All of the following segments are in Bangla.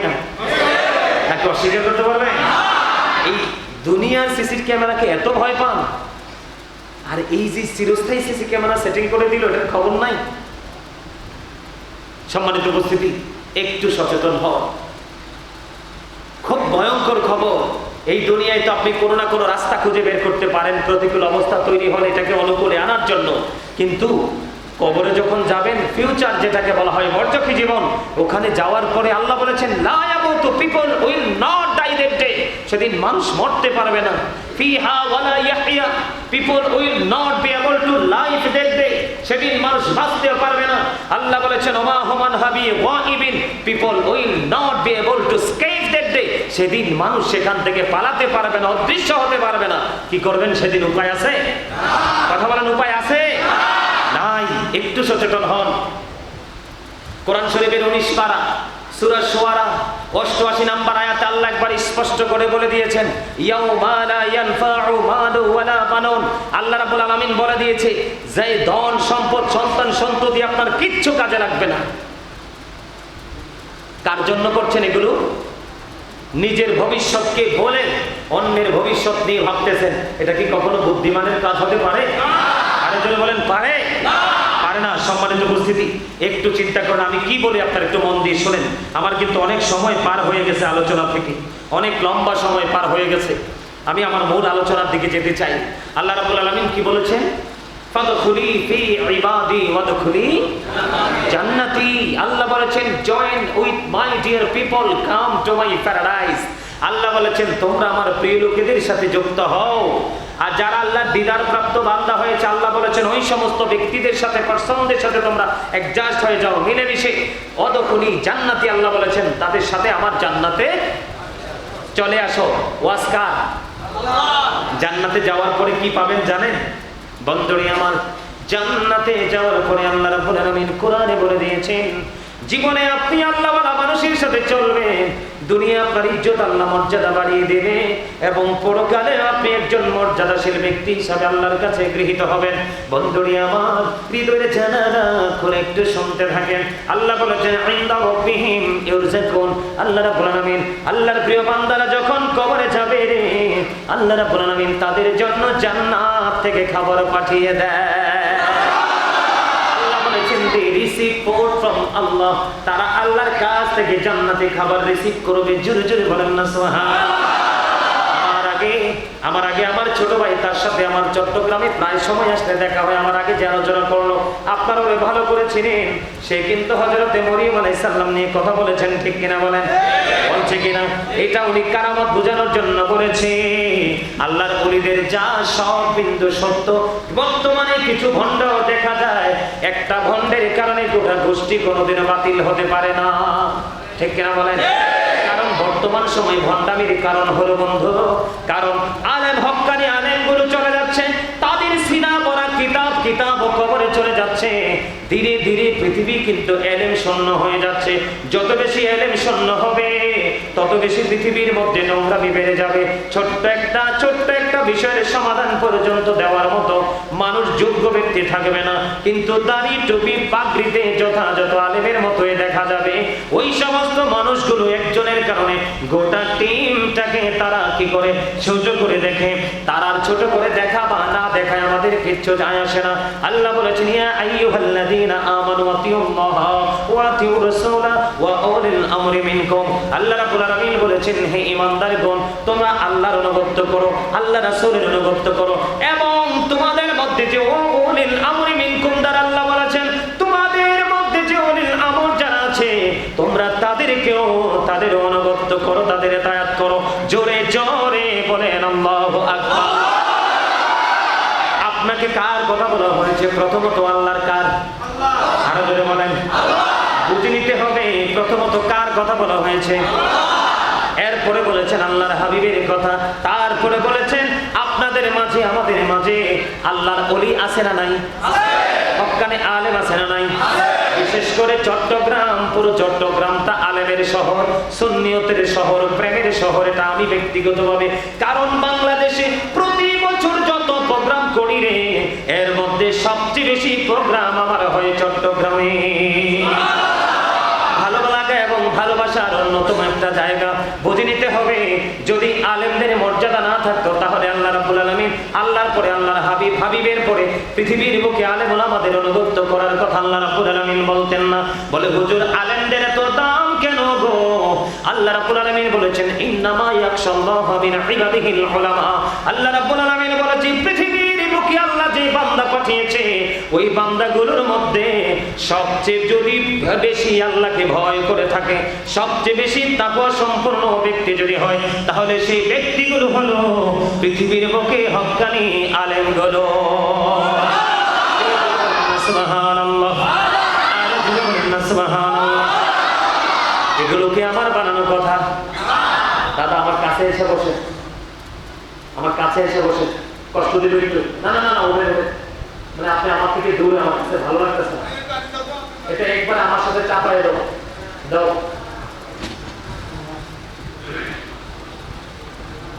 কিনা নাকি অস্বীকার করতে পারবে? এই দুনিয়ার সিসি ক্যামেরাকে এত ভয় পান? আর এই যে চিরস্থায়ী সিসি ক্যামেরা সেটিং করে দিল, এটার খবর নাই? সম্মানিত উপস্থিতি, একটু সচেতন হও। খুব ভয়ঙ্কর খবর। এই দুনিয়ায় তো আপনি কোনো না কোনো রাস্তা খুঁজে বের করতে পারেন। প্রতিকূল অবস্থা তৈরি হলে এটাকে অনুকূলে আনার জন্য। কিন্তু কবরে যখন যাবেন ফিউচার যেটাকে বলা হয় মর্যকি জীবন, ওখানে যাওয়ার পরে আল্লাহ বলেছেন লায়াবতু people will not die day. সেদিন মানুষ মরতে পারবে না। ফিহা ওয়ালা ইয়াহইয়া, people will not be able to life that day. সেদিন মানুষ বাঁচতে পারবে না। আল্লাহ বলেছেন, ওমা হুমান হাবি ওয়াইবিন people will not be able to escape that day. সেদিন মানুষ সেখান থেকে পালাতে পারবে না, অদৃশ্য হতে পারবে না। কি করবেন সেদিন, উপায় আছে? কথা বলেন উপায় আছে? একটু সচেতন হন। কোরআন শরীফের উনিশ পারা নাম্বার আল্লাহ একবার স্পষ্ট করে বলে দিয়েছেন আল্লাহ বলে দিয়েছে, যে ধন, সম্পদ, সন্তান, সন্ততি আপনার কিচ্ছু কাজে লাগবে না। কার জন্য করছেন এগুলো? নিজের ভবিষ্যৎকে বলে অন্যের ভবিষ্যৎ নিয়ে ভাবতেছেন। এটা কি কখনো বুদ্ধিমানের কাজ হতে পারে? আরেকজন বলেন, পারে? পারে না সম্মানিত উপস্থিতি, একটু চিন্তা করেন, আমি কি বলি আপনার একটু মন দিয়ে শোনেন। আমার কিন্তু অনেক সময় পার হয়ে গেছে আলোচনা থেকে, অনেক লম্বা সময় পার হয়ে গেছে। আমি আমার মূল আলোচনার দিকে যেতে চাই। আল্লাহ রাবুল আলমিন কি বলেছেন? আল্লাহ বলেছেন উইথ মাই পিপল কাম মাই আল্লাহ বলেছেন, তোমরা আমার প্রিয় লোকেদের সাথে যুক্ত হও। আর যারা আল্লাহ দিদার প্রাপ্ত বান্দা হয়েছে, আল্লাহ বলেছেন, ওই সমস্ত ব্যক্তিদের সাথে পার্সনদের সাথে তোমরা অ্যাডজাস্ট হয়ে যাও, মিলেমিশে। অদকুনি জান্নাতি আল্লাহ বলেছেন, তাদের সাথে আমার জান্নাতে চলে আসো। ওয়াসকার জান্নাতে যাওয়ার পরে কি পাবেন জানেন? বন্ধুরি আমার, জান্নাতে যাওয়ার পরে আল্লাহ রাব্বুল আলামিন কোরআনে বলে দিয়েছেন, জীবনে আপনি আল্লাহওয়ালা মানুষের সাথে চলবেন। আল্লাহ মর্যাদা বাড়িয়ে দেবে এবং আপনি একজন ব্যক্তি হিসাবে আল্লাহর কাছে গৃহীত হবেন। একটু শুনতে থাকেন। আল্লাহ আল্লাহর প্রিয় বান্দারা যখন কবরে যাবে রে আল্লাহ তাদের জন্য জান্নাত থেকে খাবার পাঠিয়ে দেয় আল্লাহ তারা আল্লাহর কাছ থেকে জান্নাতে খাবার রিসিভ করবে। জোরে জোরে বলেন না সোহা আগে, আমার আগে আমার ছোট ভাই, তার সাথে আমার চট্টগ্রামে প্রায় সময় আসলে দেখা হয়, আমার আগে যে আলোচনা করল। আপনারা ওরে ভালো করে চিনেন। সে কিন্তু হজরতে মরিয়ম আলাইহিস সালাম নিয়ে কথা বলেছেন, ঠিক কিনা বলেন? বলছে কিনা? এটা উনি কারামত বোঝানোর জন্য করেছে আল্লাহর অলিদের যা সব বিন্দু সত্য। বর্তমানে কিছু ভণ্ড দেখা যায়। একটা ভণ্ডের কারণে গোটা গোষ্ঠী কোনোদিনও বাতিল হতে পারে না। ঠিক কিনা বলেন? বর্তমান সময় ভণ্ডামির কারণ হলো বন্ধু, কারণ আলেম হক্কানি আলেমগুলো চলে যাচ্ছে, তাদের সিনা পড়া কিতাব কিতাব ও কবরে চলে যাচ্ছে। ধীরে ধীরে পৃথিবী কিন্তু এলেম শূন্য হয়ে যাচ্ছে। যত বেশি এলেম শূন্য হবে, তত বেশি পৃথিবীর মধ্যে নোংরামি বেড়ে যাবে। ছোট্ট একটা ছোট্ট একটা বিষয়ের সমাধান পর্যন্ত দেওয়ার মতো মানুষ যোগ্য ব্যক্তি থাকবে না। কিন্তু দাড়ি, টুপি, পাগড়িতে যথাযথ আলেমের মতোই দেখা যাবে। ওই সমস্ত মানুষগুলো একজনের কারণে গোটা টিমটাকে তারা কি করে ছোট করে দেখে, তারা ছোট করে দেখা বা না দেখায় আমাদের কিচ্ছু যায় আসে না। আল্লাহ বলেছেন, ইয়া আইয়ুহাল্লাযীনা আমানু ওয়া আতিউর রাসূলা ওয়া উলিল আমরি মিনকুম। আল্লাহ রাব্বুল আলামিন বলেছেন, হে তোমরা আল্লাহর অনুগত করো রাসূলের অনুগত করো এবং তোমাদের মধ্যে যে ও উলিল আমরি মিনকুম দ্বারা আল্লাহ তোমরা তাদেরকেও তাদের অনুগত করো তাদের তায়াত করো। জোরে জোরে বলেন আল্লাহু আকবার। আপনাকে কার কথা বলা হয়েছে? প্রথমত আল্লাহর কার? আরও জোরে বলেন। বুঝে নিতে হবে প্রথমত কার কথা বলা হয়েছে? এরপরে বলেছেন আল্লাহর হাবিবের কথা। তারপরে বলেছেন আপনাদের মাঝে আমাদের মাঝে আল্লাহর অলি আছে না নাই? হক্কানে আলেম আছে না নাই? বিশেষ করে চট্টগ্রাম, পুরো চট্টগ্রামটা আলেমের শহর, সুন্নিয়তের শহর, প্রেমের শহর, এটা আমি ব্যক্তিগতভাবে, কারণ বাংলাদেশে প্রতি বছর যত প্রোগ্রাম করি রে, এর মধ্যে সবচেয়ে বেশি প্রোগ্রাম আমার হয় চট্টগ্রামে। ভালো লাগা এবং ভালোবাসা আসার অন্যতম একটা জায়গা, বুঝে নিতে হবে যদি আলেমদের মর্যাদা না থাকতো তাহলে আল্লাহ রাব্বুল আলামিন আল্লাহর পরে আল্লাহর হাবিব পরে পৃথিবীর বুকে আলেম ওলামাদের অনুগত্য করার কথা আল্লাহ রাব্বুল আলামিন বলতেন না। বলে, হুজুর, আলেমদের এত দাম কেন গো? আল্লাহ রাব্বুল আলামিন বলেছেন, ইন্নামা ইয়াখশাল্লাহু মিন ইবাদিহিল উলামা। আল্লাহ রাব্বুল আলামিন বলেছেন, পৃথিবীর বুকে আল্লাহ যে বান্দা পাঠিয়েছে, ওই বান্দাগুলোর মধ্যে সবচেয়ে যদি বেশি আল্লাহকে ভয় করে থাকে, সবচেয়ে বেশি তাকওয়া সম্পূর্ণ ব্যক্তি যদি হয়, তাহলে সেই ব্যক্তিগুলো হলো পৃথিবীর বুকে হক্কানি আলেমগুলো। দাদা আমার কাছে এসে বসে। আমার কাছে এসে বসে। কষ্ট দিল একটু। না না না না ওবে মানে আপনি আমার থেকে দূরে আমার কাছে ভালো লাগতেছে এটা একবার আমার সাথে চাপাই দাও। দাও।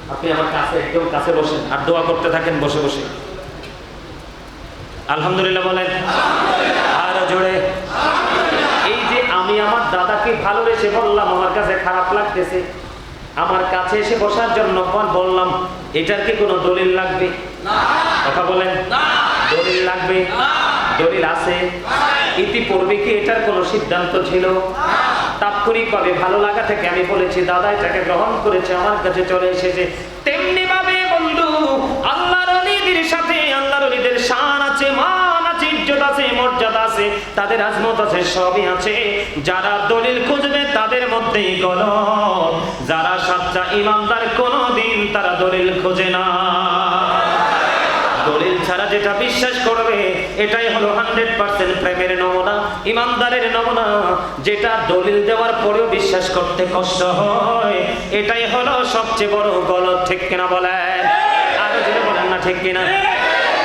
আপনি আমার কাছে, একদম কাছে বসেন। আর দোয়া করতে থাকেন, বসে বসে। আলহামদুলিল্লাহ বলেন। আর জোরে। এই যে আমি আমার দাদাকে ভালোবেসে বললাম, আমার কাছে খারাপ লাগতেছে। আমার কাছে এসে বসার জন্য পর বললাম এটার কি কোনো দলিল লাগবে? কথা বলেন। দলিল লাগবে? দলিল আছে? ইতিপূর্বে কি এটার কোনো সিদ্ধান্ত ছিল? তাৎক্ষণিকভাবে ভালো লাগা থেকে আমি বলেছি দাদা এটাকে গ্রহণ করেছে আমার কাছে চলে এসেছে। তেমনি ভাবে বন্ধু আল্লাহর সাথে আল্লাহর শান আছে আছে ইজ্জত আছে, মর্যাদা আছে, তাদের আজমত আছে, সবই আছে। যারা দলিল খুঁজবে, তাদের মধ্যেই গল যারা সাচ্চা ইমানদার, কোনোদিন তারা দলিল খোঁজে না। দলিল ছাড়া যেটা বিশ্বাস করবে, এটাই হলো হান্ড্রেড পার্সেন্ট প্রেমের নমুনা, ইমানদারের নমুনা। যেটা দলিল দেওয়ার পরেও বিশ্বাস করতে কষ্ট হয়, এটাই হলো সবচেয়ে বড় গলত, ঠিক কিনা বলেন? আরও যেটা বলেন না, ঠিক কিনা?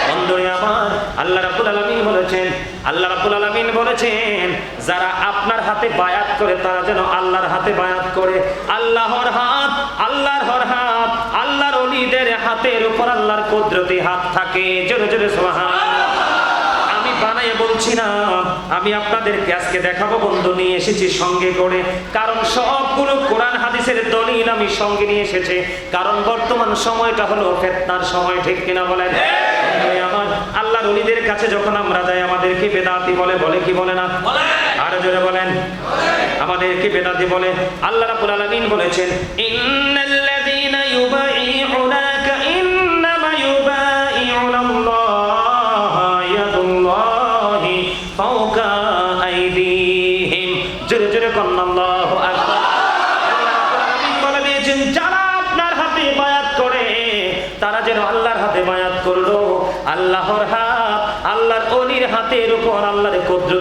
বন্ধুরে আমার আল্লাহ রাব্বুল আলামিন বলেছেন, আল্লাহ রাব্বুল আলামিন বলেছেন, যারা আপনার হাতে বায়াত করে, তারা যেন আল্লাহর হাতে বায়াত করে। আল্লাহর হাত আল্লাহর হাত, আল্লাহর অলিদের হাতের উপর আল্লাহর কুদরতি হাত থাকে। জোরে জোরে, সুবহানাল্লাহ। আমি বানাই বলছি না, আমি আপনাদেরকে আজকে দেখাবো বন্ধু, নিয়ে এসেছি সঙ্গে করে। কারণ সবগুলো কোরআন হাদিসের দলিল আমি সঙ্গে নিয়ে এসেছি। কারণ বর্তমান সময়টা হলো ফেতনার সময়, ঠিক কিনা বলেন? আমার আল্লাহর অলিদের কাছে যখন আমরা যাই আমাদেরকে বেদাতি বলে বলে কি বলে না? আরও জোরে বলেন। আমাদেরকে বেদাতি বলে। আল্লাহ রাব্বুল আলামিন বলেছেন ইন্নাল্লাযীনা ইউবাইউনাকা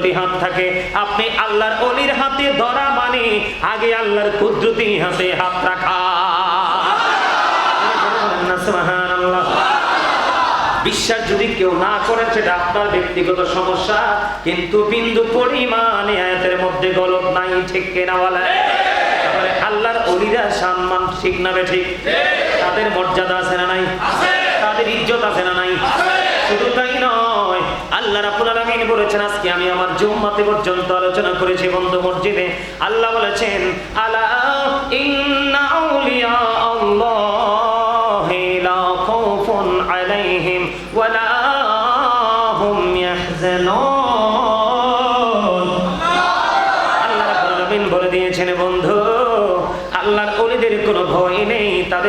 কুদরতি হাত থাকে। আপনি আল্লাহর অলির হাতে ধরা মানে আগে আল্লাহর কুদরতি হাতে হাত রাখা। বিশ্বাস যদি কেউ না করেন সেটা আপনার ব্যক্তিগত সমস্যা। কিন্তু বিন্দু পরিমাণে আয়াতের মধ্যে গলত নাই ঠিক কেনা বলে তারপরে আল্লাহর অলিরা সম্মান ঠিক না বে ঠিক? তাদের মর্যাদা আছে না নাই? তাদের ইজ্জত আছে না নাই? শুধু তাই নয়, আল্লাহ রাব্বুল আলামিন বলেছেন, আজকে আমি আমার জুম্মাতে পর্যন্ত আলোচনা করেছি বন্ধু মসজিদে। আল্লাহ বলেছেন, আলা আউলিয়া আল্লাহি।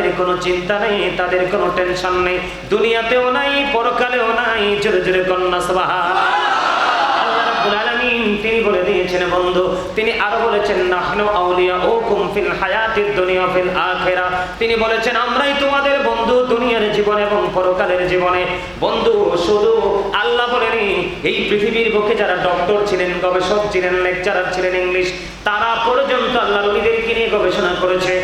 তাদের কোনো চিন্তা নেই, তাদের কোনো টেনশন নেই। দুনিয়াতেও নাই, পরকালেও নাই, জোরে জোরে কন্যা আল্লাহ তিনি বলে দিয়েছেন, বন্ধু, তিনি আরও বলেছেন তিনি বলেছেন, আমরাই তোমাদের বন্ধু দুনিয়ার জীবনে এবং পরকালের জীবনে। বন্ধু, শুধু আল্লাহ বলেনি এই পৃথিবীর বুকে যারা ডক্টর ছিলেন, গবেষক ছিলেন, লেকচারার ছিলেন ইংলিশ, তারা পর্যন্ত আল্লাহ নবীদেরকে নিয়ে গবেষণা করেছে।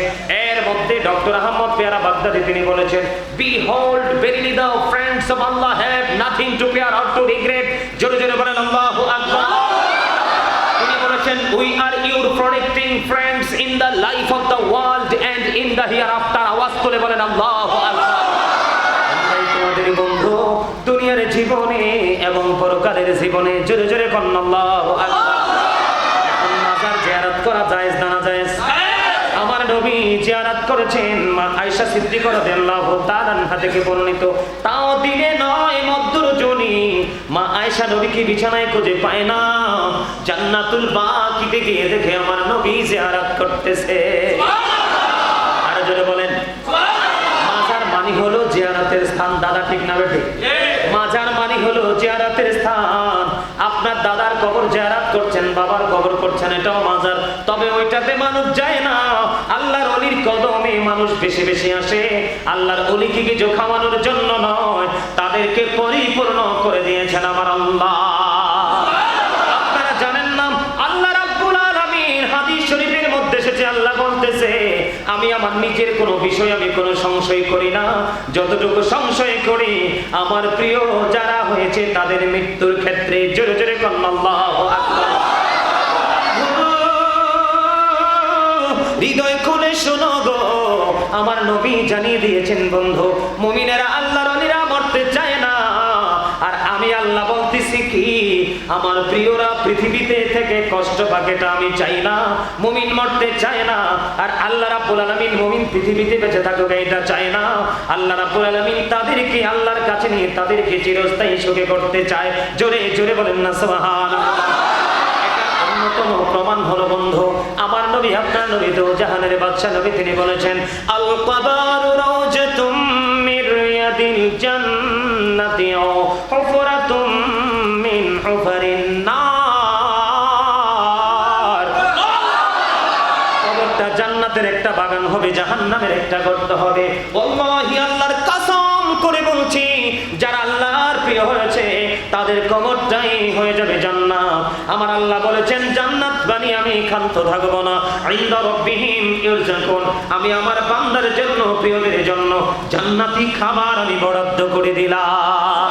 মধ্যে ডক্টর আহমদ পেয়ারা বাগদাদি তিনি বলেছেন behold verily the friends of Allah have nothing to fear or to regret জোরে জোরে বলেন আল্লাহু আকবার তিনি বলেছেন we are your protecting friends in the life of the world and in the hereafter আওয়াজ তুলে বলেন আল্লাহু আকবার বন্ধু, দুনিয়ার জীবনে এবং পরকালের জীবনে জোরে জোরে কন্যা আল্লাহু আকবার করেছেন মা আয়েশা সিদ্দিক রাদিয়াল্লাহু তাআলা থেকে বর্ণিত। তাও দিনে নয় মধ্যরজনী মা আয়সা নবীকে বিছানায় খুঁজে পায় না। জান্নাতুল বাকিতে গিয়ে দেখে আমার নবী আরাত করতেছে জোরে বলেন মাজার মানি হলো জিয়ারাতের স্থান দাদা ঠিক না বেঠিক মাজার মানি হলো জিয়ারাতের স্থান আপনার দাদার কবর জেরাত করছেন, বাবার কবর করছেন, এটাও মাজার। তবে ওইটাতে মানুষ যায় না। আল্লাহর অলির কদমে মানুষ বেশি বেশি আসে। আল্লাহর অলিকে কিছু খাওয়ানোর জন্য নয়? তাদেরকে পরিপূর্ণ করে দিয়েছেন আমার আল্লাহ। আমার নিজের কোনো বিষয়, আমি কোনো সংশয় করি না। যতটুকু সংশয় করি, আমার প্রিয় যারা হয়েছে, তাদের মৃত্যুর ক্ষেত্রে জোরে জোরে হৃদয় খুলে শোনো গো, আমার নবী জানিয়ে দিয়েছেন, বন্ধু, মুমিনেরা আল্লাহর অলিরা মরতে চায় না। আর আমি আল্লাহ বলতেছি কি আমার প্রিয়রা পৃথিবীতে থেকে কষ্ট পাকেটা আমি চাই না, মুমিন মরতে চায় না, আর আল্লাহ রাব্বুল আলামিন মুমিন পৃথিবীতে বেঁচে থাকুক এটা চায় না। আল্লাহ রাব্বুল আলামিন তাদেরকে আল্লাহর কাছে নিয়ে তাদেরকে চিরস্থায়ী সুখে করতে চায়। জোরে জোরে বলেন না, সুবহানাল্লাহ। প্রমাণ হলো বন্ধু, আমার নবী, আপনার নবী তো জাহানের বাদশা নবী, তিনি বলেছেন আল কবারু রাউজাতুম মির রিয়াদিল জান্নাতি একটা গর্ত হবে। আল্লাহর কসম করে বলছি, যারা আল্লাহর প্রিয় হয়েছে, তাদের কবরটাই হয়ে যাবে জান্নাত। আমার আল্লাহ বলেছেন, জান্নাত বানি আমি ক্ষান্ত থাকব না। ইনদা রাব্বিহিম ইরজাকুন। আমি আমার বান্দার জন্য, প্রিয়দের জন্য জান্নাতি খাবার আমি বরাদ্দ করে দিলাম।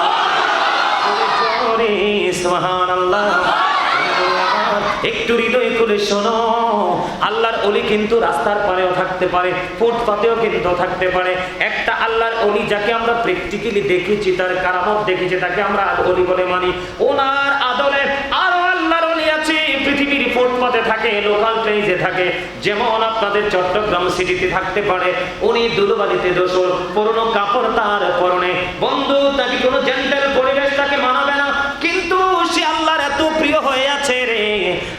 সুবহানাল্লাহ। একটু হৃদয় খুলে শোনো। আল্লাহর অলি কিন্তু রাস্তার পারেও থাকতে পারে, ফুটপাতেও কিন্তু থাকতে পারে। একটা আল্লাহর অলি যাকে আমরা প্র্যাকটিক্যালি দেখেছি, তার কারামত দেখেছি, তাকে আমরা অলি বলে মানি। ওনার আদলে আরও আল্লাহর অলি আছে। পৃথিবীর ফুটপাতে থাকে লোকাল প্লেসে থাকে। যেমন আপনাদের চট্টগ্রাম সিটিতে থাকতে পারে। উনি দুলবাড়িতে দোষর পুরনো কাপড় তার পরনে। বন্ধু, তাকে কোনো জেন্টাল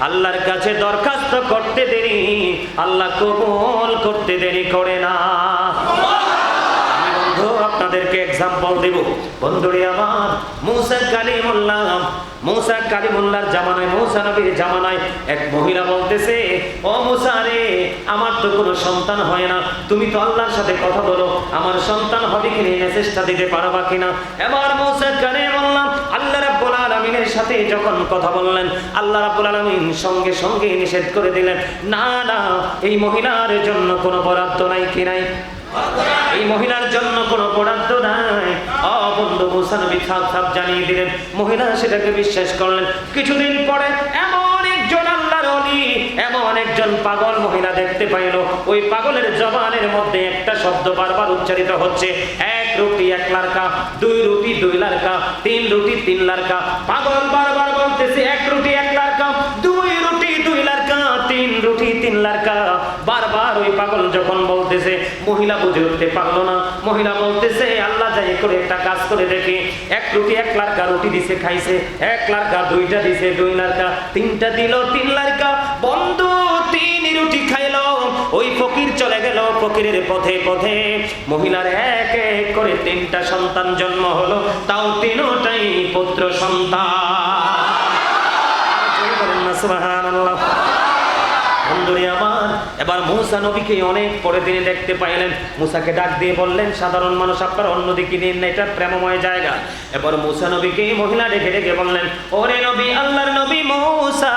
আল্লাহর কাছে দরখাস্ত করতে দেরি আল্লাহ কবুল করতে দেরি করে না। আপনাদেরকে এক্সাম্পল দেব। বন্ধুরে আমার, মুসা কালিমুল্লাহ, মুসা কালিমুল্লাহর জামানায়, মুসা নবীর জামানায় এক মহিলা বলতেছে, ও মুসা রে, আমার তো কোনো সন্তান হয় না। তুমি তো আল্লাহর সাথে কথা বলো, আমার সন্তান হবে কিনা মেসেজটা দিতে পারবা কিনা এবার মুসা কালিমুল্লাহ আল্লাহ রাব্বুল আলামিনের সাথে যখন কথা বললেন, আল্লাহ রাব্বুল আলামিন সঙ্গে সঙ্গে নিষেধ করে দিলেন, না না, এই মহিলার জন্য কোনো বরাদ্দ নাই কি নাই? এই মহিলার জন্য কোনো বরাদ্দ নাই। অ বন্ধু মুসা নবী সাপ সাপ জানিয়ে দিলেন, মহিলা সেটাকে বিশ্বাস করলেন। কিছুদিন পরে এমন একজন আল্লাহর অলি এমন একজন পাগল মহিলা দেখতে পাইল। ওই পাগলের জবানের মধ্যে একটা শব্দ বারবার উচ্চারিত হচ্ছে। এক রুটি, এক লারকা, দুই রুটি, দুই লারকা, তিন রুটি, তিন লারকা। পাগল বারবার বলতেছে, এক রুটি পাগল যখন বলতেছে, মহিলা বুঝে উঠতে পারল না। মহিলা বলতেছে, আল্লাহ যাই করে একটা কাজ করে দেখি, এক রুটি, এক লারকা রুটি দিছে, খাইছে। এক লারকা, দুইটা দিছে, দুই লারকা, তিনটা দিল, তিন লারকা। বন্ধু, তিন রুটি খাইলো। ওই ফকির চলে গেল ফকিরের পথে পথে। মহিলার এক এক করে তিনটা সন্তান জন্ম হলো, তাও তিনটাই পুত্র সন্তান। বন্ধুরে আমার এবার মুসা নবীকে অনেক পরে তিনি দেখতে পাইলেন। মুসাকে ডাক দিয়ে বললেন, সাধারণ মানুষ, আপনার অন্যদিকে দিন না, এটা প্রেমময় জায়গা। এবার মুসা নবীকে মহিলা ডেকে ডেকে বললেন, ওরে নবী, আল্লাহর নবী মুসা!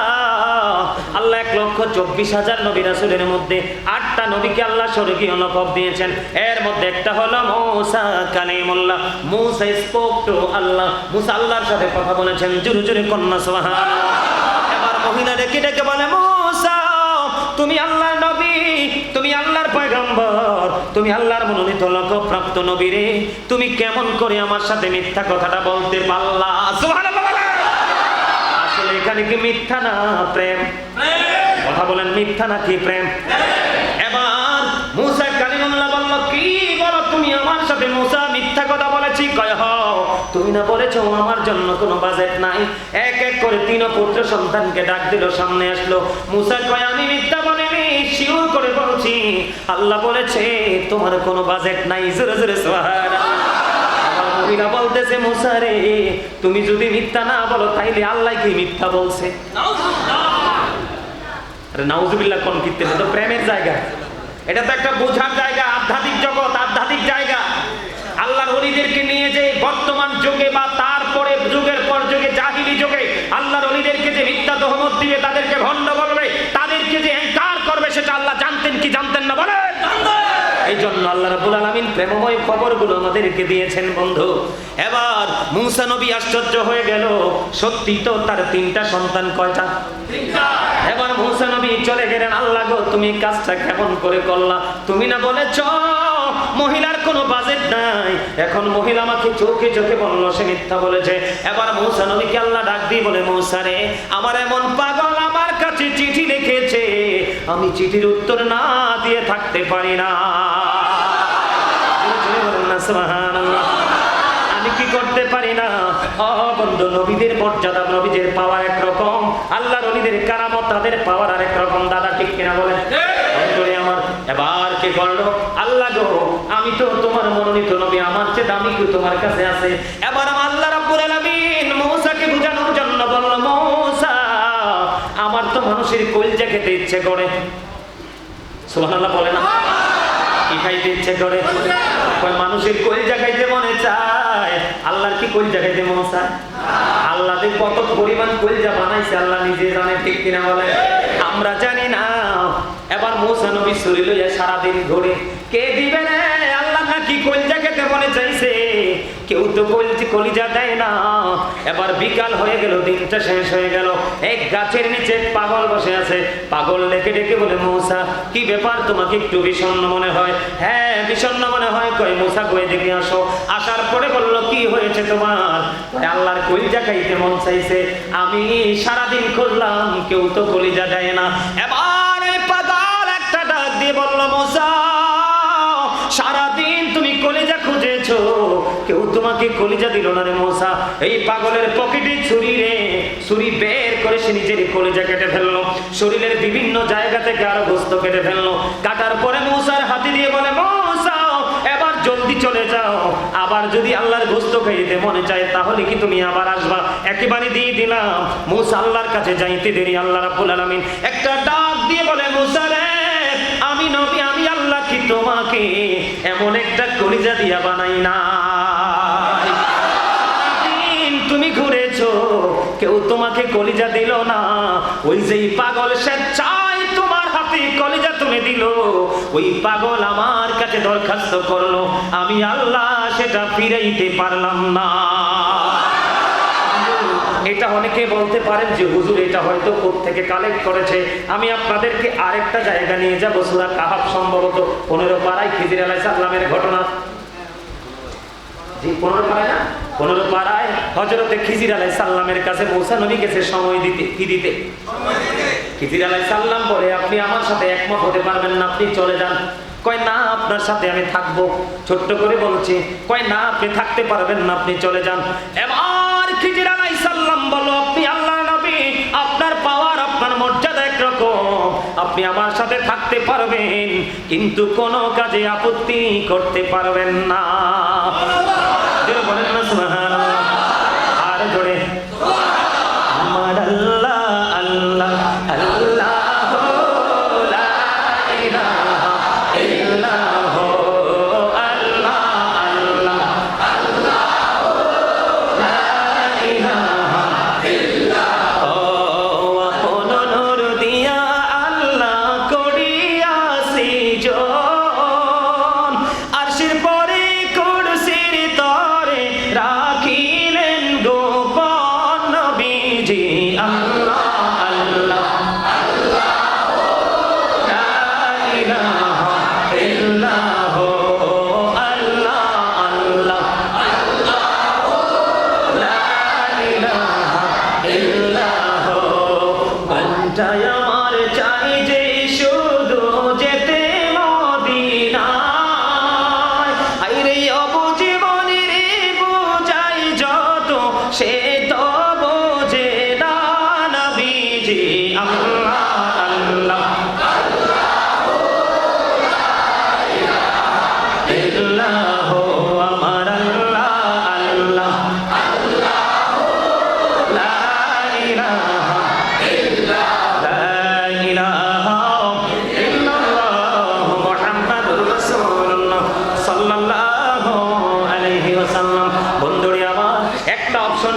আল্লাহ এক লক্ষ চব্বিশ হাজার নবী রাসুলের মধ্যে আটটা নবীকে আল্লাহ স্বর্গীয় নকব দিয়েছেন। এর মধ্যে একটা হলো Musa Kalimullah. Musa spoke to Allah. Musa আল্লাহর সাথে কথা বলেছেন, জুরু জুরে কন্যা সোহান এবার মহিলা ডেকে ডেকে বলে, মুসা, তুমি আল্লাহর তুমি আল্লাহর মনোনীত লক্ষ্যপ্রাপ্ত নবী রে তুমি কেমন করে আমার সাথে মিথ্যা কথাটা বলতে পারলা? আসলে এখানে কি মিথ্যা না প্রেম? কথা বলেন, মিথ্যা নাকি প্রেম? এবার আমার জন্য কোনো বাজেট নাই। এক এক করে তিন সন্তানকে ডাক দিল, সামনে আসলো। আমি মিথ্যা বলিনি, শিওর করে বলছি, আল্লাহ বলেছে, তোমার কোনো বাজেট নাই, জোরে জোরে বলতেছে, মুসা রে, তুমি যদি মিথ্যা না বলো, তাইলে আল্লাহ কি মিথ্যা বলছে? আরে, নাউজুবিল্লাহ, কোন তো প্রেমের জায়গা। এটা তো একটা বোঝার জায়গা, আধ্যাত্মিক জগৎ, আধ্যাত্মিক জায়গা। আল্লাহর অলিদেরকে নিয়ে যে বর্তমান যুগে বা তারপরে যুগের পর যুগে, জাহিলি যুগে, আল্লাহর অলিদেরকে যে মিথ্যা তহমত দিবে, তাদেরকে ভণ্ড বলবে, তাদেরকে যে করবে সেটা আল্লাহ জানতেন কি জানতেন না বলেন? এই জন্য আল্লাহ রাব্বুল আলামিন প্রেমময় খবরগুলো আমাদেরকে দিয়েছেন, বন্ধু। এবার মুসা নবী আশ্চর্য হয়ে গেল। সত্যি তো তার তিনটা সন্তান কয়টা? এবার মুসা নবী চলে গেলেন, আল্লাহ গো, তুমি কাজটা কেমন করে করলা? তুমি না বলেছ, মহিলার কোনো বাজেট নাই। এখন মহিলা আমাকে চোখে চোখে বলল, সে মিথ্যা বলেছে। এবার মৌসা নবীকে আল্লাহ ডাক দিয়ে বলে, মৌসা রে, আমার এমন পাগল কাছে চিঠি লিখেছে। আমি চিঠির উত্তর না দিয়ে থাকতে পারি না। আমি কি করতে পারি না? বন্ধু, নবীদের মর্যাদা, নবীদের পাওয়ার একরকম। আল্লাহ নবীদের কারামত তাদের পাওয়ার আরেক রকম। দাদা, ঠিক কিনা বলেন? আমার এবার কে করল? আল্লাহ গো, আমি তো তোমার মনোনীত নবী, আমার চেয়ে দামি কেউ তোমার কাছে আছে। এবার আমার মানুষের কলজা খেতে ইচ্ছে করে। সুবহানাল্লাহ বলে না? কি খাইতে ইচ্ছে করে? মানুষের কলিজা খাইতে মনে চায়। আল্লাহর কি কলিজা খাইতে মনে চায়? আল্লাহ কত পরিমাণ কলিজা বানাইছে, আল্লাহ নিজে জানে, ঠিক কিনা বলে? আমরা জানি না। এবার মৌসা নবী শরীর সারাদিন ঘুরে কে দিবে নাকি কলিজা খেতে মনে চাইছে। কেউ তো কলিজা কলিজা দেয় না। এবার বিকাল হয়ে গেল দিনটা শেষ হয়ে গেল। এক গাছের নিচে পাগল বসে আছে। পাগল ডেকে ডেকে বলে মৌসা কি ব্যাপার তোমাকে একটু বিষণ্ণ মনে হয়? হ্যাঁ বিষণ্ণ মনে হয়। কই মৌসা কই দেখে আসো। আসার পরে বলল কি হয়েছে তোমার? কয়, আল্লাহর কলিজা খাইতে মন চাইছে। আমি সারাদিন করলাম কেউ তো কলিজা দেয় না। এবার কেউ তোমাকে কলিজা দিল না রে মশা এই পাগলের পকেটে ছুরি রে, ছুরি বের করে সে নিজের কলিজা কেটে ফেলল। শরীরের বিভিন্ন জায়গা থেকে আরও গোস্ত কেটে ফেলল। কাটার পরে মশার হাতি দিয়ে বলে মশা এবার জলদি চলে যাও। আবার যদি আল্লাহর গোস্ত খাইতে মনে চায়, তাহলে কি তুমি আবার আসবা? একেবারে দিয়ে দিলাম। মুসা আল্লাহর কাছে যাইতে দেরি, আল্লাহ রাব্বুল আলামিন একটা ডাক দিয়ে বলে, মুসা রে, আমি নবী, আমি আল্লাহ কি তোমাকে এমন একটা কলিজা দিয়া বানাই না? কেউ তোমাকে কলিজা দিল না। ওই যেই পাগল সে চাই তোমার হাতে কলিজা তুমি দিল। ওই পাগল আমার কাছে দরখাস্ত করল, আমি আল্লাহ সেটা ফিরাইতে পারলাম না। এটা অনেকে বলতে পারেন যে, হুজুর, এটা হয়তো থেকে কালেক্ট করেছে। আমি আপনাদেরকে আরেকটা জায়গা নিয়ে যাব, সুরা কাহাব সম্ভবত পনেরো পাড়ায় খিজির আলাই সাল্লামের ঘটনা। খিজির আলাই সাল্লামের কাছে গেছে সময় দিতে আলাই সাল্লাম বলে, আপনি আমার সাথে একমত হতে পারবেন না, আপনি চলে যান। কয়, না, আপনার সাথে আমি থাকব। ছোট্ট করে বলছি, কয়, না, আপনি থাকতে পারবেন না, আপনি চলে যান। এবার খিজির আলাই সাল্লাম বলো আপনি আল্লাহ আপনার পাওয়ার, আপনার মর্যাদা একরকম। আপনি আমার সাথে থাকতে পারবেন, কিন্তু কোনো কাজে আপত্তি করতে পারবেন না। জোরে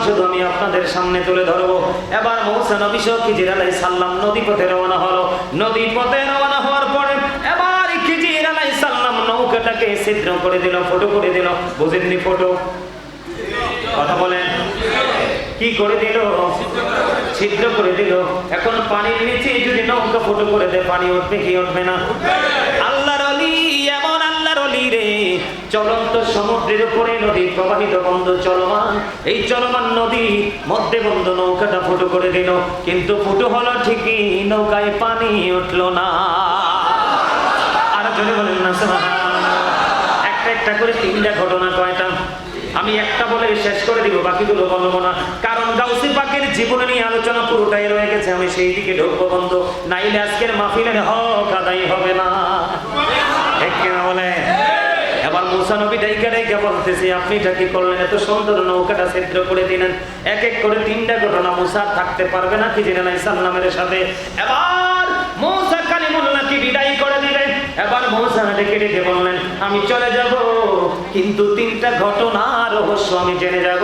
আপনাদের সামনে তুলে ধরবো। এবার মৌসা নবী সাল্লাম নদী পথে রওনা হলো। নদী পথে রওনা হওয়ার পরে এবার খিজির সাল্লাম নৌকাটাকে ছিদ্র করে দিল, ফটো করে দিল। বুঝেননি ফটো? কথা বলেন। কি করে দিল? ছিদ্র করে দিল। এখন পানির নিচে যদি নৌকা ফটো করে দেয়, পানি উঠবে কি উঠবে না? চলন্ত সমুদ্রের উপরে নদী প্রবাহিত বন্ধ চলমান। এই চলমান নদী মধ্যে বন্ধ নৌকাটা ফুটো করে দিল। কিন্তু ফুটো হলো ঠিকই, নৌকায় পানি উঠল না। আর বলেন না একটা একটা করে তিনটা ঘটনা কয়টা? আমি একটা বলে শেষ করে দিব, বাকিগুলো বলব না। কারণ গাউসি পাকের জীবনে নিয়ে আলোচনা পুরোটাই রয়ে গেছে। আমি সেই দিকে ঢুকবো বন্ধ। নাইলে আজকের মাহফিলের হক আদায় হবে না। ঠিক কিনা বলে এবার মুসা নবী ডাইকা বলতেছে, আপনি এটা করলেন? এত সুন্দর নৌকাটা ছিদ্র করে দিলেন। এক এক করে তিনটা ঘটনা মুসা থাকতে পারবে না? জেনে নাই সাল্লামের সাথে এবার মুসা কালিমুল্লাহকে বিদায় করে দিলেন। এবার মৌসা ডেকে ডেকে বললেন, আমি চলে যাব, কিন্তু তিনটা ঘটনা রহস্য আমি জেনে যাব।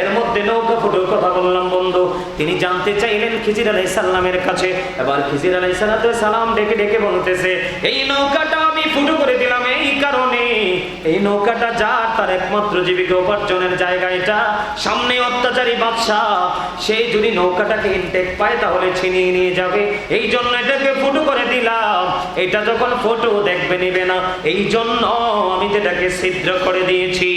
এর মধ্যে নৌকা ফুটোর কথা বললাম, বন্ধু। তিনি জানতে চাইলেন খিজির আলাই সাল্লামের কাছে। এবার খিজির আলাই সালাম ডেকে ডেকে বলতেছে, এই নৌকাটা আমি ফুটো করে দিলাম, এই কারণে এই নৌকাটা যার তার একমাত্র জীবিকা উপার্জনের জায়গা এটা। সামনে অত্যাচারী বাদশাহ, সে যদি নৌকাটাকে ইনটেক পায় তাহলে ছিনিয়ে নিয়ে যাবে। এই জন্য এটাকে ফুটো করে দিলাম। এটা যখন ফটো, দেখবে, নিবে না। এই জন্য আমি যেটাকে ছিদ্র করে দিয়েছি।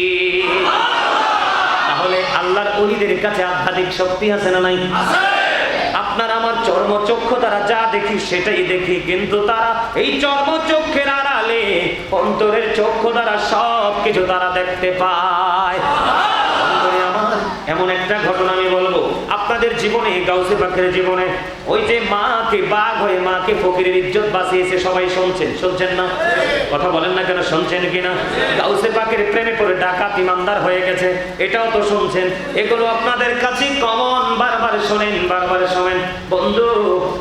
তাহলে আল্লাহর অলিদের কাছে আধ্যাত্মিক শক্তি আছে না নাই? আমার চর্মচক্ষু তারা যা দেখি সেটাই দেখি, কিন্তু তারা এই চর্মচক্ষের আড়ালে অন্তরের চক্ষু দ্বারা সবকিছু তারা দেখতে পায়। এমন একটা ঘটনা আমি বলব। আপনাদের জীবনে, গাউসে পাখের জীবনে, ওই যে মাকে, বাঘ হয়ে মাকে ফকিরের ইজ্জত বাঁচিয়েছে, সবাই শুনছেন। শুনছেন না? কথা বলেন না কেন, শুনছেন কিনা? গাউসে পাখের প্রেমে পড়ে ডাকাত ইমানদার হয়ে গেছে, এটাও তো শুনছেন। এগুলো আপনাদের কাছে কমন, বারবার শোনেন বারবার শোনেন। বন্ধু,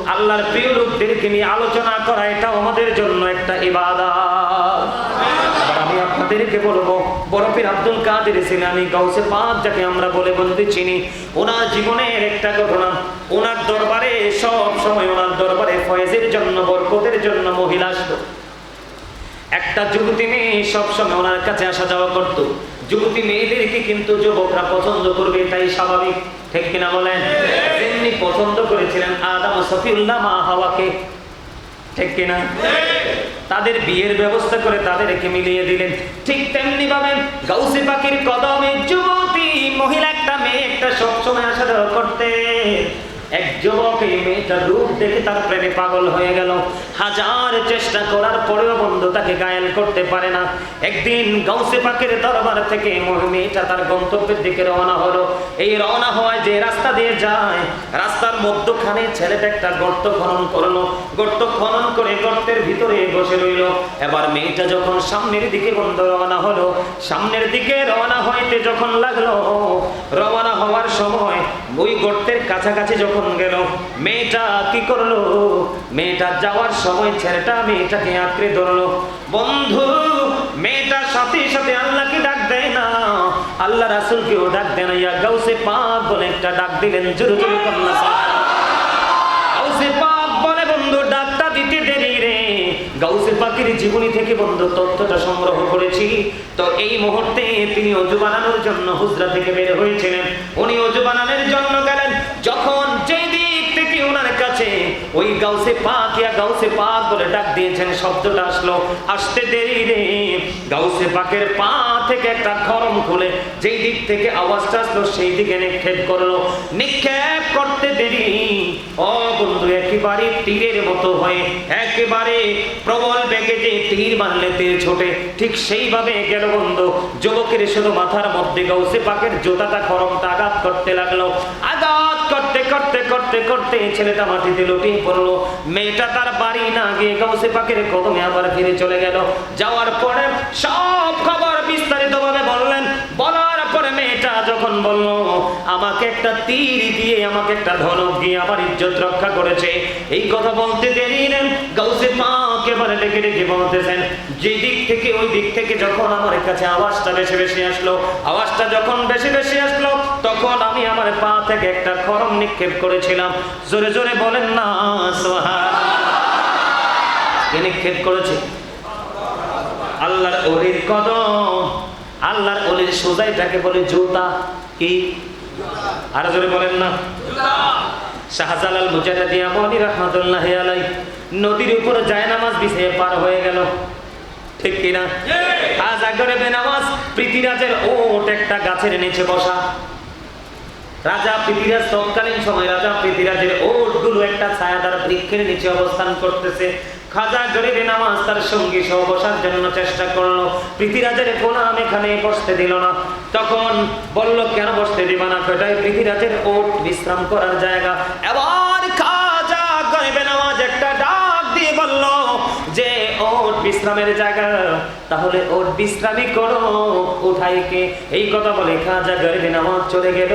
আল্লাহর প্রিয় লোকদেরকে নিয়ে আলোচনা করা, এটাও আমাদের জন্য একটা আবার আমি আপনাদেরকে বলব বরফের আব্দুল কাদের সিলানি গাউসে পাঁচ যাকে আমরা বলে বলতে চিনি, ওনার জীবনের একটা ঘটনা। ওনার দরবারে সব সময় ওনার দরবারে ফয়েজের জন্য, বরকতের জন্য মহিলা আসতো। একটা যুবতী মেয়ে সবসময় ওনার কাছে আসা যাওয়া করতো। যুবতী মেয়েদেরকে কিন্তু যুবকরা পছন্দ করবে তাই স্বাভাবিক। ঠিক কিনা বলেন? তেমনি পছন্দ করেছিলেন আদাম সফিউল্লাহ মা হাওয়াকে। ঠিক কিনা? তাদের বিয়ের ব্যবস্থা করে তাদেরকে মিলিয়ে দিলেন। ঠিক তেমনি ভাবে গাউসি পাখির কদমে যুবতী মহিলা একটা মেয়ে একটা সবসময় যাওয়া করতে। এক যুবক এই মেয়েটার রূপ দেখে তার প্রেমে পাগল হয়ে গেল। হাজার চেষ্টা করার পরেও বন্ধু তাকে গায়েল করতে পারে না। একদিন গাউসে পাখির দরবার থেকে মেয়েটা তার গন্তব্যের দিকে রওনা হলো। এই রওনা হওয়ায় যে রাস্তা দিয়ে যায়, রাস্তার মধ্যখানে ছেলেটা একটা গর্ত খনন করল। গর্ত খনন করে গর্তের ভিতরে বসে রইল। এবার মেয়েটা যখন সামনের দিকে বন্ধ রওনা হলো, সামনের দিকে রওনা হইতে যখন লাগল, রওনা হওয়ার সময় ওই গর্তের কাছাকাছি যখন গেল। মেয়েটা কি করল? মেয়েটা যাওয়ার সময় ছেলেটা মেয়েটাকে আঁকড়ে ধরলো। বন্ধু, মেয়েটা সাথে সাথে আল্লাহকে ডাক দেয় না। আল্লাহ রাসুলকেও ডাক দেয় না। ইয়া গাউসে পাক বলে একটা ডাক দিলেন। জীবনী থেকে তথ্যটা সংগ্রহ করেছি। তো এই মুহূর্তে তিনি অজু বানানোর জন্য হুজরা থেকে বের হয়েছিলেন। উনি অজু বানানোর জন্য গেলেন। যখন ওনার ওই গাউসে পাক, ইয়া গাউসে পাক বলে ডাক দিয়েছেন, শব্দটা আসলো, আসতে দেরি রে। গাউসে পাকের পা থেকে একটা খরম খুলে, যেই দিক থেকে আওয়াজটা আসলো, সেই দিকে নিক্ষেপ করল। নিক্ষেপ করতে দেরি। ও বন্ধু, একেবারে তীরের মতো হয়ে, একেবারে প্রবল বেগে যে তীর মারলে তীর ছোটে, ঠিক সেইভাবে গেল বন্ধু, যুবকের শুধু মাথার মধ্যে গাউসে পাকের জোতাটা খরমটা আঘাত করতে লাগল। আঘাত করতে করতে করতে করতে ছেলেটা মাটিতে লুটিয়ে পড়ল মেয়েটা তার বাড়ি না গিয়ে গাউসে পাখির কদমে আবার ফিরে চলে গেল। যাওয়ার পরে সব খবর বিস্তারিত ভাবে বললেন। বলার পরে মেয়েটা যখন বলল, আমাকে একটা তীর দিয়ে, আমাকে একটা ধনক দিয়ে আমার ইজ্জত রক্ষা করেছে। এই কথা বলতে দেরি নেন গাউসে একেবারে ডেকে ডেকে বলতেছেন যে দিক থেকে, ওই দিক থেকে যখন আমার কাছে আওয়াজটা বেশি বেশি আসলো, আওয়াজটা যখন বেশি বেশি আসলো, তখন আমি আমার পা থেকে একটা খরম নিক্ষেপ করেছিলাম। জোরে জোরে বলেন না নিক্ষেপ করেছে? আল্লাহর অলির কদম। আল্লাহর অলির সোজাইটাকে বলে জুতা, কি? আর জোরে বলেন না। শাহজালাল মুজাহিদি আমনি রহমাতুল্লাহ আলাই নদীর উপরে যায় নামাজ বিছিয়ে পার হয়ে গেল। ঠিক কিনা? আজ আগরে বেনামাজ পৃথিরাজের ওট একটা গাছের নিচে বসা। রাজা পৃথিরাজ তৎকালীন সময় রাজা পৃথিরাজের ওটগুলো একটা ছায়াদার বৃক্ষের নিচে অবস্থান করতেছে। খাজা গরিবে নামাজ তার সঙ্গী সহ বসার জন্য চেষ্টা করল। পৃথিরাজের গোলাম এখানে বসতে দিল না। তখন বলল কেন বসতে দিবা না? এটাই পৃথিরাজের ওট বিশ্রাম করার জায়গা। এবার বিশ্রামের জায়গা, তাহলে ওর বিশ্রামই করো উঠাই কে? এই কথা বলে খাজা গরিবে নামাজ চলে গেল।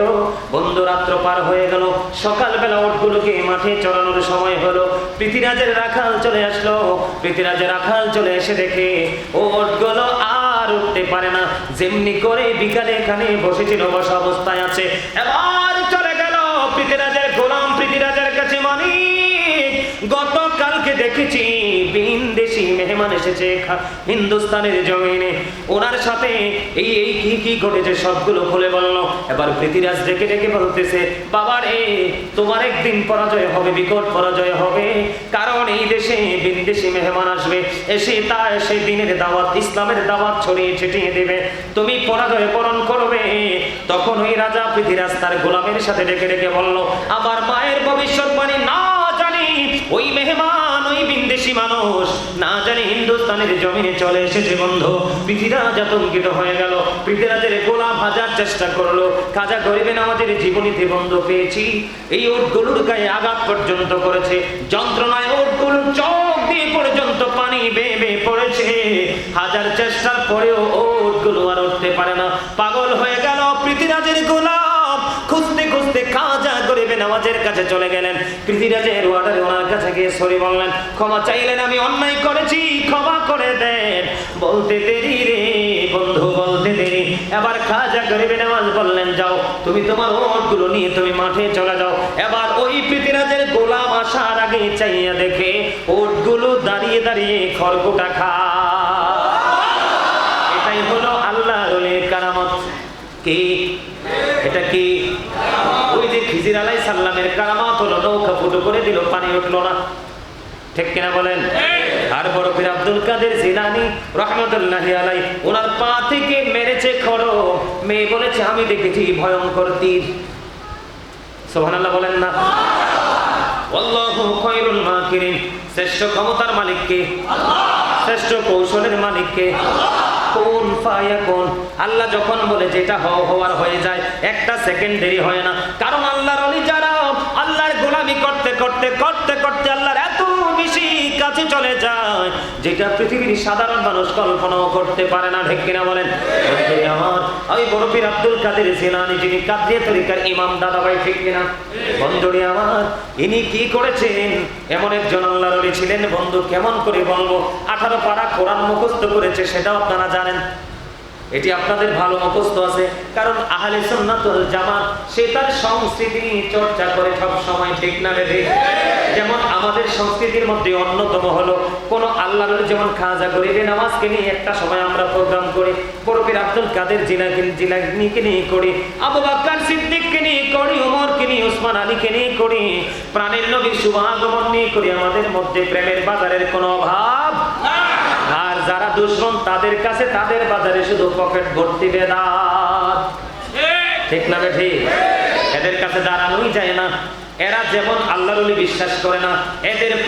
বন্ধু রাত্র পার হয়ে গেল। সকালবেলা ওটগুলোকে মাঠে চড়ানোর সময় হলো। পৃথিরাজের রাখাল চলে আসলো। পৃথিরাজের রাখাল চলে এসে দেখে ওটগুলো আর উঠতে পারে না। যেমনি করে বিকালে এখানে বসেছিল, বসা অবস্থায় আছে। এবার দেখেছি বিদেশি মেহমান এসেছে হিন্দুস্তানের জমিনে। ওনার সাথে এই এই কি কি ঘটেছে সবগুলো খুলে বলল। এবার পৃথিরাজ ডেকে ডেকে বলতেছে বাবা রে তোমার একদিন পরাজয় হবে, বিকট পরাজয় হবে। কারণ এই দেশে বিদেশি মেহমান আসবে, এসে তা এসে দিনের দাওয়াত, ইসলামের দাওয়াত ছড়িয়ে ছিটিয়ে দেবে। তুমি পরাজয় বরণ করবে। তখন ওই রাজা পৃথিরাজ তার গোলামের সাথে ডেকে ডেকে বলল, আমার মায়ের ভবিষ্যৎবাণী না জানি, ওই মেহমান ওই বিন্দেশি মানুষ। না জানি হিন্দুস্তানের জমিনে চলে এসেছে বন্ধু। পৃথিরাজ আতঙ্কিত হয়ে গেল। পৃথিরাজের গোলাম হাজার চেষ্টা করল। কাজা গরিবে নামাজের জীবনীতে বন্ধ পেয়েছি। এই ওটগুলোর গায়ে আঘাত পর্যন্ত করেছে। যন্ত্রণায় ওর ওটগুলোর চোখ দিয়ে পর্যন্ত পানি বেয়ে বেয়ে পড়েছে। হাজার চেষ্টার পরেও ওটগুলো আর উঠতে পারে না। গরিবে কাছে চলে গেলেন। পৃথিরাজের ওয়ার্ডারে ওনার কাছে গিয়ে সরি বললেন, ক্ষমা চাইলেন, আমি অন্যায় করেছি, ক্ষমা করে দেন। বলতে দেরি রে, বন্ধু, বলতে দেরি। এবার খাজা গরিবে নামাজ বললেন, যাও, তুমি তোমার ওটগুলো নিয়ে তুমি মাঠে চলে যাও। এবার ওই পৃথিরাজের গোলাম আসার আগে চাইয়া দেখে, ওটগুলো দাঁড়িয়ে দাঁড়িয়ে খড়কুটা খা। এটাই হলো আল্লাহ কারামত। কি? এটা কি? খিজির আলাই সাল্লামের কারামত হলো, নৌকা ফুটো করে দিল, পানি উঠল না। ঠিক কিনা বলেন? আর বড় পীর আব্দুল কাদের জিলানি রহমতুল্লাহ আলাই ওনার পা থেকে মেরেছে খড়ো। মেয়ে বলেছে, আমি দেখেছি ভয়ঙ্কর তীর। সোহানাল্লাহ বলেন না। আল্লাহু শ্রেষ্ঠ ক্ষমতার মালিক কে শ্রেষ্ঠ কৌশলের মালিক কে কোন ফায়াকুন। আল্লাহ যখন বলে যেটা হওয়া হওয়ার হয়ে যায়, একটা সেকেন্ড দেরি হয় না। কারণ আল্লাহর অলি যারা, আল্লাহর গোলামি করতে করতে করতে করতে আল্লাহর এত বেশি কাছে চলে যায়। যেটা পৃথিবীর সাধারণ মানুষ কল্পনাও করতে পারে না, ঠিক কিনা বলেন? ওই বরফির আব্দুল কাদের জিলানি, যিনি কাদিয়া তরিকার ইমাম দাদা ভাই ঠিক কিনা? বন্ধুরে আমার, ইনি কি করেছেন? এমন একজন আল্লাহর ছিলেন, বন্ধু, কেমন করে বলব? আঠারো পারা কোরআন মুখস্থ করেছে, সেটাও আপনারা জানেন। এটি আপনাদের ভালো মুখস্থ আছে। কারণ আহলে সুন্নাতুল জামাত সে তার সংস্কৃতি নিয়ে চর্চা করে সব সময় ঠিক না বেঠে। যেমন আমাদের সংস্কৃতির মধ্যে অন্যতম হলো কোন আল্লাহর যেমন খাজা গরিবে নামাজকে নিয়ে একটা সময় আমরা প্রোগ্রাম করি বরফির আব্দুল কাদের জিলাকে জিলানিকে নিয়ে করি, আবু বাক্কার সিদ্দিককে নিয়ে করি ওমরকে নিয়ে, উসমান আলীকে নিয়ে করি, প্রাণের নবীর শুভ আগমন নিয়ে করি। আমাদের মধ্যে প্রেমের বাজারের কোনো অভাব যারা দুশ্মন তাদের কাছে তাদের বাজারে শুধু পকেট ভর্তি বেদাত। ঠিক না ঠিক এদের কাছে দাঁড়ানোই যায় না। এরা যেমন আল্লাহর বিশ্বাস করে না, এদের